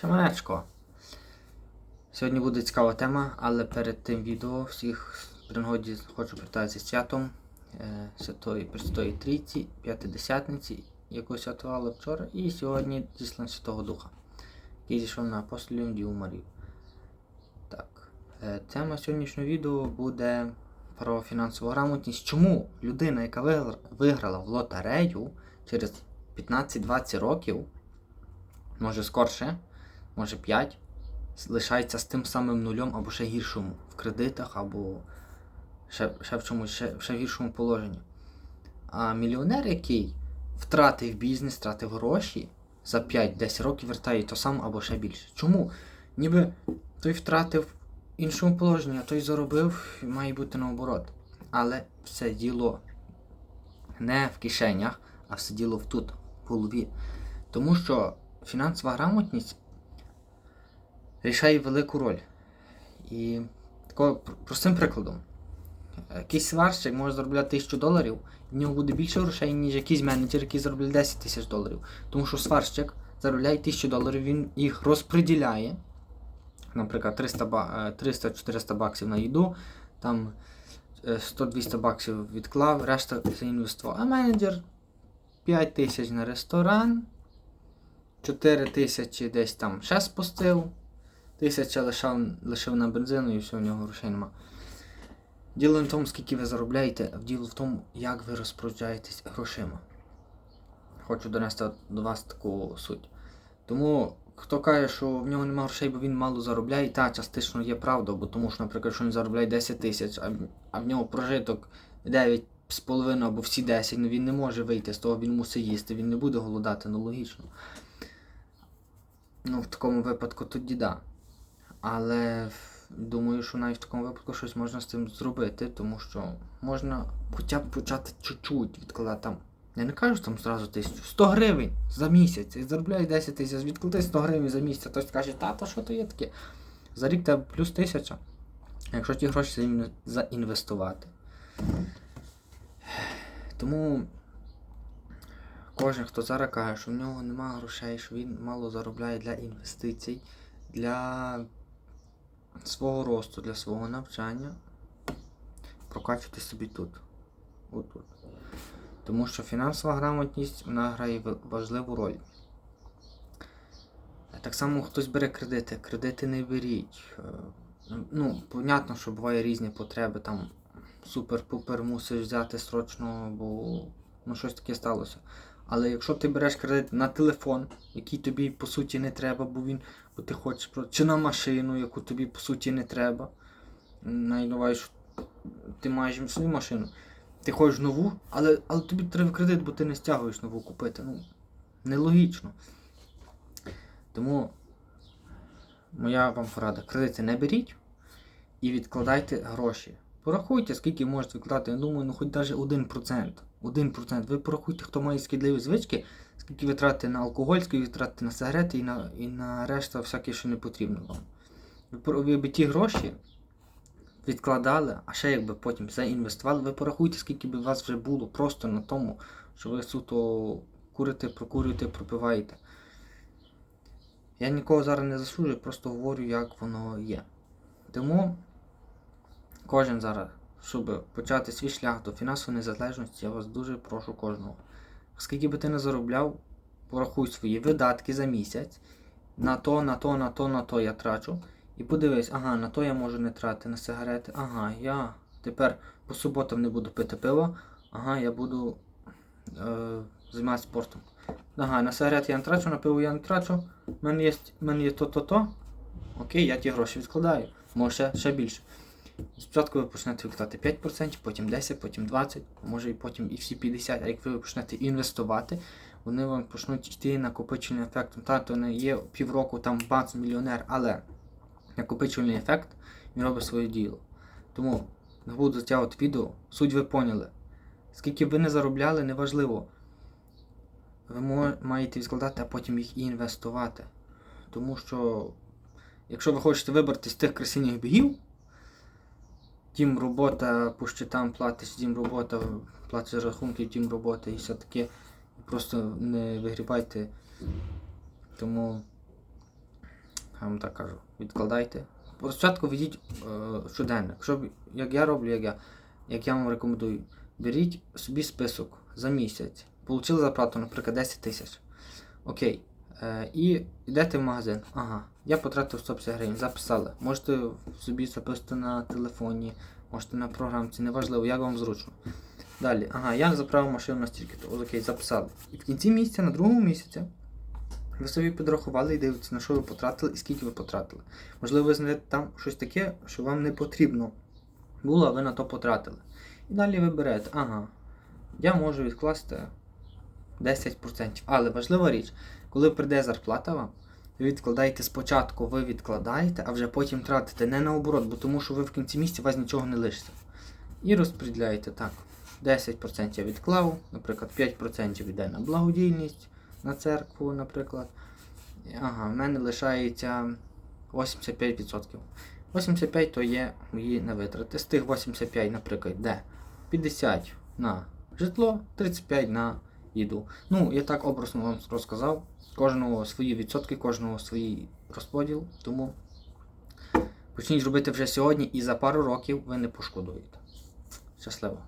Шаманечко. Сьогодні буде цікава тема, але перед тим відео всіх при нагоді хочу привітати з святом е, Святої Престої Трійці, П'ятидесятниці, яку святкували вчора, і сьогодні зіслан Святого Духа, який зійшов на апостолів Діву Марію. Так. е, Тема сьогоднішнього відео буде про фінансову грамотність. Чому людина, яка виграла в лотерею через 15-20 років, може скорше, може 5, лишається з тим самим нульом або ще гіршому в кредитах, або ще, ще в чомусь ще, ще в гіршому положенні. А мільйонер, який втратив бізнес, втратив гроші, за 5-10 років вертає то сам або ще більше. Чому? Ніби той втратив в іншому положенні, а той заробив і має бути наоборот. Але все діло не в кишенях, а все діло в тут, в голові. Тому що фінансова грамотність рішає велику роль. І такого простим прикладом. Якийсь сварщик може заробляти 1000 доларів, в нього буде більше грошей, ніж якийсь менеджер, який заробляє 10 тисяч доларів. Тому що сварщик заробляє 1000 доларів, він їх розподіляє. Наприклад, 300 ба- е, 300-400 баксів на їду, там е, 100-200 баксів відклав, решта заінвестував. А менеджер 5 тисяч на ресторан, 4 тисячі десь там ще спустив, тисяча лишав, лишив на бензину і все, у нього грошей нема. Діло не в тому, скільки ви заробляєте, а діло в тому, як ви розпоряджаєтесь грошима. Хочу донести до вас таку суть. Тому, хто каже, що в нього немає грошей, бо він мало заробляє, та частично є правда, бо тому що, наприклад, що він заробляє 10 тисяч, в- а в нього прожиток 9,5 або всі 10, ну він не може вийти з того, він мусить їсти, він не буде голодати, ну логічно. Ну, в такому випадку тоді да. Але думаю, що навіть в такому випадку щось можна з цим зробити, тому що можна хоча б почати чуть-чуть відкладати там. Я не кажу там зразу тисячу, 100 гривень за місяць. І заробляєш 10 тисяч, відклади 100 гривень за місяць. Хтось каже, тато, що то є таке? За рік тебе плюс тисяча. Якщо ті гроші заінвестувати. Тому кожен, хто зараз каже, що в нього немає грошей, що він мало заробляє для інвестицій, для свого росту, для свого навчання, прокачуйте собі тут. Отут. Тому що фінансова грамотність вона грає важливу роль. Так само хтось бере кредити. Кредити не беріть. Е, Ну, понятно, що буває різні потреби, там супер-пупер мусиш взяти срочно, бо ну, щось таке сталося. Але якщо ти береш кредит на телефон, який тобі по суті не треба, бо він бо ти хочеш чи на машину, яку тобі по суті не треба. Що ти маєш свою машину. Ти хочеш нову, але, але тобі треба кредит, бо ти не стягуєш нову купити. Ну, нелогічно. Тому моя вам порада. Кредити не беріть і відкладайте гроші. Порахуйте, скільки можете відкладати. Я думаю, ну хоч навіть 1%. 1%. Ви порахуйте, хто має шкідливі звички, скільки ви тратите на алкоголь, скільки ви тратите на сигарети і на, і на решта всяке, що не потрібно вам. Ви, ви б ті гроші відкладали, а ще якби потім заінвестували, ви порахуйте, скільки б у вас вже було просто на тому, що ви суто курите, прокурюєте, пропиваєте. Я нікого зараз не засуджую, просто говорю, як воно є. Тому кожен зараз, щоб почати свій шлях до фінансової незалежності, я вас дуже прошу кожного. Скільки би ти не заробляв, порахуй свої видатки за місяць. На то, на то, на то, на то я трачу. І подивись, ага, на то я можу не тратити на сигарети. Ага, я тепер по суботам не буду пити пиво. Ага, я буду е, займатися спортом. Ага, на сигарети я не трачу, на пиво я не трачу. У мене є, то-то-то. Окей, я ті гроші відкладаю. Може ще більше. Спочатку ви почнете відкладати 5%, потім 10%, потім 20%, може і потім і всі 50%. А як ви почнете інвестувати, вони вам почнуть йти накопичувальним ефектом. Та, то не є півроку там бац мільйонер, але накопичувальний ефект він робить своє діло. Тому не буду затягувати відео, суть ви поняли. Скільки б ви не заробляли, неважливо. Ви маєте відкладати, а потім їх і інвестувати. Тому що, якщо ви хочете вибрати з тих красивих бігів, тім робота по щитам платиш, тім робота платиш рахунки, тім робота і все таке. Просто не вигрібайте. Тому я вам так кажу. Відкладайте. Спочатку ведіть е, щоденник. Щоб, як я роблю, як я, як я вам рекомендую, беріть собі список за місяць. Получили зарплату, наприклад, 10 тисяч. Окей. Е, і йдете в магазин. Ага, я потратив 150 гривень, записали. Можете собі записати на телефоні, можете на програмці, неважливо, як вам зручно. Далі, ага, я заправив машину на стільки, то окей, записали. І в кінці місяця, на другому місяці, ви собі підрахували і дивитеся, на що ви потратили і скільки ви потратили. Можливо, ви знайдете там щось таке, що вам не потрібно було, а ви на то потратили. І далі ви берете, ага, я можу відкласти 10%. Але важлива річ, коли прийде зарплата вам, ви відкладаєте спочатку, ви відкладаєте, а вже потім тратите не на оборот, бо тому що ви в кінці місяця у вас нічого не лишиться. І розподіляєте так. 10% я відклав, наприклад, 5% йде на благодійність, на церкву, наприклад. Ага, в мене лишається 85%. 85% то є мої на витрати. З тих 85, наприклад, йде 50 на житло, 35 на їду. Ну, я так образно вам розказав. Кожного свої відсотки, кожного свій розподіл. Тому почніть робити вже сьогодні і за пару років ви не пошкодуєте. Щасливо!